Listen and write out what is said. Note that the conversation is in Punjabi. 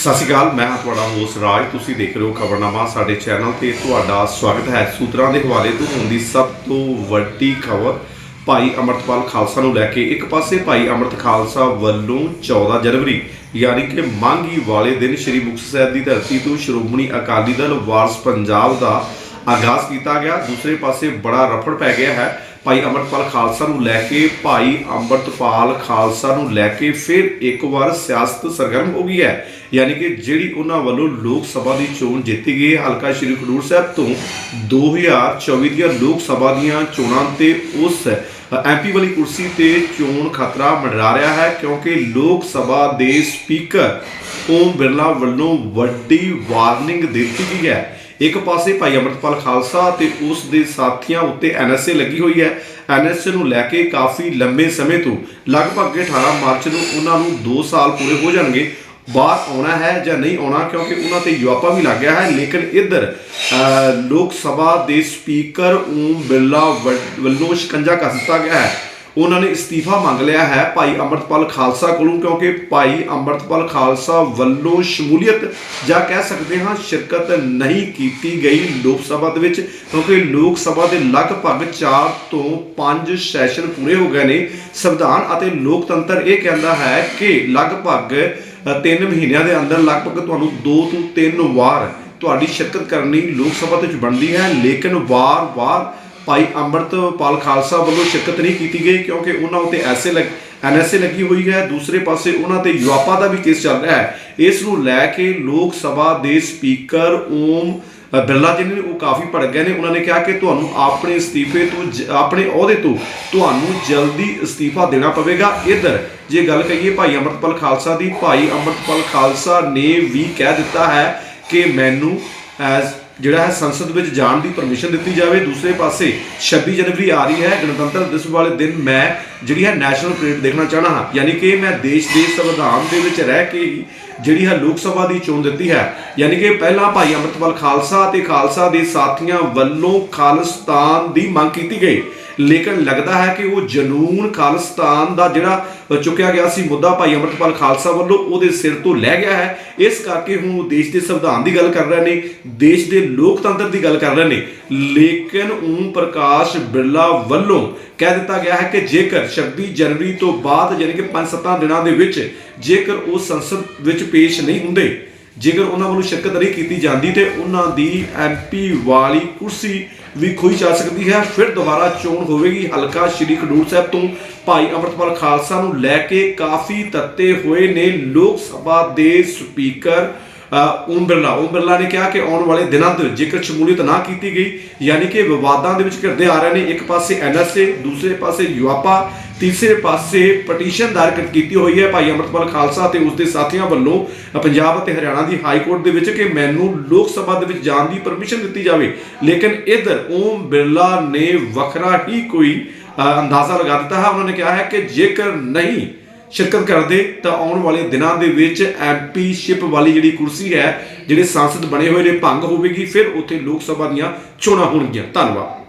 ਸਤਿ ਸ਼੍ਰੀ ਅਕਾਲ, ਮੈਂ ਹਾਂ ਤੁਹਾਡਾ ਹੋਸ ਰਾਜ। ਤੁਸੀਂ ਦੇਖ ਰਹੇ ਹੋ ਖਬਰਨਾਮਾ ਸਾਡੇ ਚੈਨਲ ਤੇ। ਤੁਹਾਡਾ ਸਵਾਗਤ ਹੈ ਸੂਤਰਾਂ ਦੇ ਹਵਾਲੇ ਤੋਂ। ਹੁੰਦੀ ਸਭ ਤੋਂ ਵੱਡੀ ਖਬਰ ਭਾਈ ਅਮਰਤਪਾਲ ਖਾਲਸਾ ਨੂੰ ਲੈ ਕੇ। ਇੱਕ ਪਾਸੇ ਭਾਈ ਅਮਰਤ ਖਾਲਸਾ ਵੱਲੋਂ 14 ਜਨਵਰੀ, ਯਾਨੀ ਕਿ ਮਾਂਗੀ ਵਾਲੇ ਦਿਨ ਸ੍ਰੀ ਮੁਕਤਸਰ ਸਾਹਿਬ ਦੀ ਧਰਤੀ ਤੋਂ ਸ਼੍ਰੋਮਣੀ ਅਕਾਲੀ ਦਲ ਵਾਰਸ ਪੰਜਾਬ ਦਾ ਆਗਾਜ਼ ਕੀਤਾ ਗਿਆ। ਦੂਸਰੇ ਪਾਸੇ ਬੜਾ ਰਫੜ ਪੈ ਗਿਆ ਹੈ। ਭਾਈ ਅਮਰਤਪਾਲ ਖਾਲਸਾ ਨੂੰ ਲੈ ਕੇ, ਭਾਈ ਅੰਮ੍ਰਿਤਪਾਲ ਖਾਲਸਾ ਨੂੰ ਲੈ ਕੇ ਫਿਰ ਇੱਕ ਵਾਰ ਸਿਆਸਤ ਸਰਗਰਮ ਹੋ ਗਈ ਹੈ। ਯਾਨੀ ਕਿ ਜਿਹੜੀ ਉਹਨਾਂ ਵੱਲੋਂ ਲੋਕ ਸਭਾ ਦੀ ਚੋਣ ਜਿੱਤੀ ਗਈ ਹੈ, ਹਲਕਾ ਸ਼੍ਰੀ ਖਡੂਰ ਸਾਹਿਬ ਤੋਂ 2024 ਦੀਆਂ ਲੋਕ ਸਭਾ ਦੀਆਂ ਚੋਣਾਂ ਤੇ ਉਸ ਐਮਪੀ ਵਾਲੀ ਕੁਰਸੀ ਤੇ ਚੋਣ ਖਤਰਾ ਮੰਡਰਾ ਰਿਹਾ ਹੈ ਕਿਉਂਕਿ ਲੋਕ ਸਭਾ ਦੇ ਸਪੀਕਰ ਓਮ ਬਿਰਲਾ ਵੱਲੋਂ ਵੱਡੀ ਵਾਰਨਿੰਗ ਦਿੱਤੀ ਗਈ ਹੈ। ਇੱਕ ਪਾਸੇ ਭਾਈ ਅਮਰਤਪਾਲ ਖਾਲਸਾ ਤੇ ਉਸ ਦੇ ਸਾਥੀਆਂ ਉੱਤੇ ਐਨਐਸਏ ਲੱਗੀ ਹੋਈ ਹੈ। ਐਨਐਸਏ ਨੂੰ ਲੈ ਕੇ ਕਾਫੀ ਲੰਬੇ ਸਮੇਂ ਤੋਂ ਲਗਭਗ 18 ਮਾਰਚ ਨੂੰ ਉਹਨਾਂ ਨੂੰ 2 ਸਾਲ ਪੂਰੇ ਹੋ ਜਾਣਗੇ। ਬਾਹਰ ਆਉਣਾ ਹੈ ਜਾਂ ਨਹੀਂ ਆਉਣਾ, ਕਿਉਂਕਿ ਉਹਨਾਂ ਤੇ ਯੁਆਪਾ ਵੀ ਲੱਗ ਗਿਆ ਹੈ। ਲੇਕਿਨ ਇੱਧਰ ਲੋਕ ਸਭਾ ਦੇ ਸਪੀਕਰ ਓਮ ਬਿਰਲਾ ਵੱਲੋਂ ਸ਼ਿਕੰਜਾ ਕੱਸ ਦਿੱਤਾ ਗਿਆ ਹੈ। ਉਹਨਾਂ ਨੇ ਅਸਤੀਫਾ ਮੰਗ ਲਿਆ ਹੈ ਭਾਈ ਅੰਮ੍ਰਿਤਪਾਲ ਖਾਲਸਾ ਕੋਲੋਂ, ਕਿਉਂਕਿ ਭਾਈ ਅੰਮ੍ਰਿਤਪਾਲ ਖਾਲਸਾ ਵੱਲੋਂ ਸ਼ਮੂਲੀਅਤ ਜਾਂ ਕਹਿ ਸਕਦੇ ਹਾਂ ਸ਼ਿਰਕਤ ਨਹੀਂ ਕੀਤੀ ਗਈ ਲੋਕ ਸਭਾ ਦੇ ਵਿੱਚ, ਕਿਉਂਕਿ ਲੋਕ ਸਭਾ ਦੇ ਲਗਭਗ 4 ਤੋਂ 5 ਸੈਸ਼ਨ ਪੂਰੇ ਹੋ ਗਏ ਨੇ। ਸੰਵਿਧਾਨ ਅਤੇ ਲੋਕਤੰਤਰ ਇਹ ਕਹਿੰਦਾ ਹੈ ਕਿ ਲਗਭਗ 3 ਮਹੀਨਿਆਂ ਦੇ ਅੰਦਰ ਲਗਭਗ ਤੁਹਾਨੂੰ 2 ਤੋਂ 3 ਵਾਰ ਤੁਹਾਡੀ ਸ਼ਿਰਕਤ ਕਰਨੀ ਲੋਕ ਸਭਾ ਦੇ ਵਿੱਚ ਬਣਦੀ ਹੈ, ਲੇਕਿਨ ਵਾਰ-ਵਾਰ ਭਾਈ ਅੰਮ੍ਰਿਤਪਾਲ ਖਾਲਸਾ ਵੱਲੋਂ ਸ਼ਿਰਕਤ ਨਹੀਂ ਕੀਤੀ ਗਈ ਕਿਉਂਕਿ ਉਹਨਾਂ ਉੱਤੇ ਐਸੇ ਲੱਗ ਐਨਐਸਏ ਲੱਗੀ ਹੋਈ ਹੈ। ਦੂਸਰੇ ਪਾਸੇ ਉਹਨਾਂ ਤੇ ਯੁਆਪਾ ਦਾ ਵੀ ਕੇਸ ਚੱਲ ਰਿਹਾ ਹੈ। ਇਸ ਨੂੰ ਲੈ ਕੇ ਲੋਕ ਸਭਾ ਦੇ ਸਪੀਕਰ ਓਮ ਬਿਰਲਾ ਜੀ ਨੇ ਉਹ ਕਾਫੀ ਭੜਕ ਗਏ ਨੇ। ਉਹਨਾਂ ਨੇ ਕਿਹਾ ਕਿ ਤੁਹਾਨੂੰ ਆਪਣੇ ਅਸਤੀਫੇ ਤੋਂ ਜ- ਆਪਣੇ ਅਹੁਦੇ ਤੋਂ ਤੁਹਾਨੂੰ ਜਲਦੀ ਅਸਤੀਫਾ ਦੇਣਾ ਪਵੇਗਾ। ਇਧਰ ਜੇ ਗੱਲ ਕਰੀਏ ਭਾਈ ਅੰਮ੍ਰਿਤਪਾਲ ਖਾਲਸਾ ਦੀ, ਭਾਈ ਅੰਮ੍ਰਿਤਪਾਲ ਖਾਲਸਾ ਨੇ ਵੀ ਕਹਿ ਦਿੱਤਾ ਹੈ ਕਿ ਮੈਨੂੰ ਐਜ਼ ਜਿਹੜਾ ਹੈ ਸੰਸਦ ਵਿੱਚ ਜਾਣ ਦੀ ਪਰਮਿਸ਼ਨ ਦਿੱਤੀ ਜਾਵੇ। ਦੂਸਰੇ ਪਾਸੇ 26 ਜਨਵਰੀ ਆ ਰਹੀ ਹੈ। ਗਣਤੰਤਰ ਦਿਵਸ ਵਾਲੇ ਦਿਨ ਮੈਂ ਜਿਹੜੀ ਹੈ ਨੈਸ਼ਨਲ ਪਰੇਡ ਦੇਖਣਾ ਚਾਹਣਾ ਹਾਂ। ਯਾਨੀ ਕਿ ਮੈਂ ਦੇਸ਼ ਦੇ ਸੰਵਿਧਾਨ ਦੇ ਵਿੱਚ ਰਹਿ ਕੇ ਹੀ ਜਿਹੜੀ ਹੈ ਲੋਕ ਸਭਾ ਦੀ ਚੋਣ ਦਿੱਤੀ ਹੈ। ਯਾਨੀ ਕਿ ਪਹਿਲਾਂ ਭਾਈ ਅੰਮ੍ਰਿਤਪਾਲ ਖਾਲਸਾ ਤੇ ਖਾਲਸਾ ਦੇ ਸਾਥੀਆਂ ਵੱਲੋਂ ਖਾਲਿਸਤਾਨ ਦੀ ਮੰਗ ਕੀਤੀ ਗਈ। ਲੇਕਿਨ ਲੱਗਦਾ ਹੈ ਕਿ ਉਹ ਜਨੂਨ ਖਾਲਿਸਤਾਨ ਦਾ ਜਿਹੜਾ ਚੁੱਕਿਆ ਗਿਆ ਸੀ ਮੁੱਦਾ ਭਾਈ ਅਮਰਤਪਾਲ ਖਾਲਸਾ ਵੱਲੋਂ, ਉਹਦੇ ਸਿਰ ਤੋਂ ਲੈ ਗਿਆ ਹੈ। ਇਸ ਕਰਕੇ ਹੁਣ ਉਹ ਦੇਸ਼ ਦੇ ਸੰਵਿਧਾਨ ਦੀ ਗੱਲ ਕਰ ਰਹੇ ਨੇ, ਦੇਸ਼ ਦੇ ਲੋਕਤੰਤਰ ਦੀ ਗੱਲ ਕਰ ਰਹੇ ਨੇ। ਲੇਕਿਨ ਓਮ ਪ੍ਰਕਾਸ਼ ਬਿਰਲਾ ਵੱਲੋਂ ਕਹਿ ਦਿੱਤਾ ਗਿਆ ਹੈ ਕਿ ਜੇਕਰ 26 ਜਨਵਰੀ ਤੋਂ ਬਾਅਦ, ਯਾਨੀ ਕਿ 5-7 ਦਿਨਾਂ ਦੇ ਵਿੱਚ, ਜੇਕਰ ਉਹ ਸੰਸਦ ਵਿੱਚ ਪੇਸ਼ ਨਹੀਂ ਹੁੰਦੇ, ਜੇਕਰ ਉਹਨਾਂ ਵੱਲੋਂ ਸ਼ਿਰਕਤ ਨਹੀਂ ਕੀਤੀ ਜਾਂਦੀ, ਤੇ ਉਹਨਾਂ ਦੀ ਐਮਪੀ ਵਾਲੀ ਕੁਰਸੀ ਵੀ ਖੋਈ ਜਾ ਸਕਦੀ ਹੈ। ਫਿਰ ਦੁਬਾਰਾ ਚੋਣ ਹੋਵੇਗੀ। ਹਲਕਾ ਸ਼੍ਰੀ ਖਡੂਰ ਸਾਹਿਬ ਤੋਂ ਭਾਈ ਅਮਰਤਪਾਲ ਖਾਲਸਾ ਨੂੰ ਲੈ ਕੇ ਕਾਫੀ ਤੱਤੇ ਹੋਏ ਨੇ ਲੋਕ ਸਭਾ ਦੇ ਸਪੀਕਰ ਅ, ਓਮ ਬਿਰਲਾ। ਓਮ ਬਿਰਲਾ ਨੇ ਕਿਹਾ ਕਿ ਆਉਣ ਵਾਲੇ ਦਿਨਾਂ ਦੇ ਵਿੱਚ ਜੇਕਰ ਸ਼ਮੂਲੀਅਤ ਨਾ ਕੀਤੀ ਗਈ ਯਾਨੀ ਕਿ ਵਿਵਾਦਾਂ ਦੇ ਵਿੱਚ ਘਿਰਦੇ ਆ ਰਹੇ ਨੇ। ਇੱਕ ਪਾਸੇ ਐਨਐਸਏ ਦੂਸਰੇ ਪਾਸੇ ਯੂਆਪਾ ਤੀਸਰੇ ਪਾਸੇ ਪਟੀਸ਼ਨ ਦਾਇਰ ਕੀਤੀ ਹੋਈ ਹੈ ਭਾਈ ਅਮਰਤਪਾਲ ਖਾਲਸਾ ਤੇ ਉਸ ਦੇ ਸਾਥੀਆਂ ਵੱਲੋਂ ਪੰਜਾਬ ਅਤੇ ਹਰਿਆਣਾ ਦੀ ਹਾਈ ਕੋਰਟ ਦੇ ਵਿੱਚ ਕਿ ਮੈਨੂੰ ਲੋਕ ਸਭਾ ਦੇ ਵਿੱਚ ਜਾਣ ਦੀ ਪਰਮਿਸ਼ਨ ਦਿੱਤੀ ਜਾਵੇ। ਲੇਕਿਨ ਇਧਰ ਓਮ ਬਿਰਲਾ ਨੇ ਵੱਖਰਾ ਹੀ ਕੋਈ ਅੰਦਾਜ਼ਾ ਲਗਾ ਦਿੱਤਾ ਹੈ। ਉਹਨਾਂ ਨੇ ਕਿਹਾ ਹੈ ਕਿ ਜੇਕਰ ਨਹੀਂ ਸ਼ਿਰਕਤ ਕਰਦੇ ਤਾਂ ਆਉਣ ਵਾਲੇ ਦਿਨਾਂ ਦੇ ਵਿੱਚ ਐਮਪੀਸ਼ਿਪ ਵਾਲੀ ਜਿਹੜੀ ਕੁਰਸੀ ਹੈ, ਜਿਹੜੇ ਸੰਸਦ ਬਣੇ ਹੋਏ ਨੇ, ਭੰਗ ਹੋਵੇਗੀ। ਫਿਰ ਉੱਥੇ ਲੋਕ ਸਭਾ ਦੀਆਂ ਚੋਣਾਂ ਹੋਣਗੀਆਂ। ਧੰਨਵਾਦ।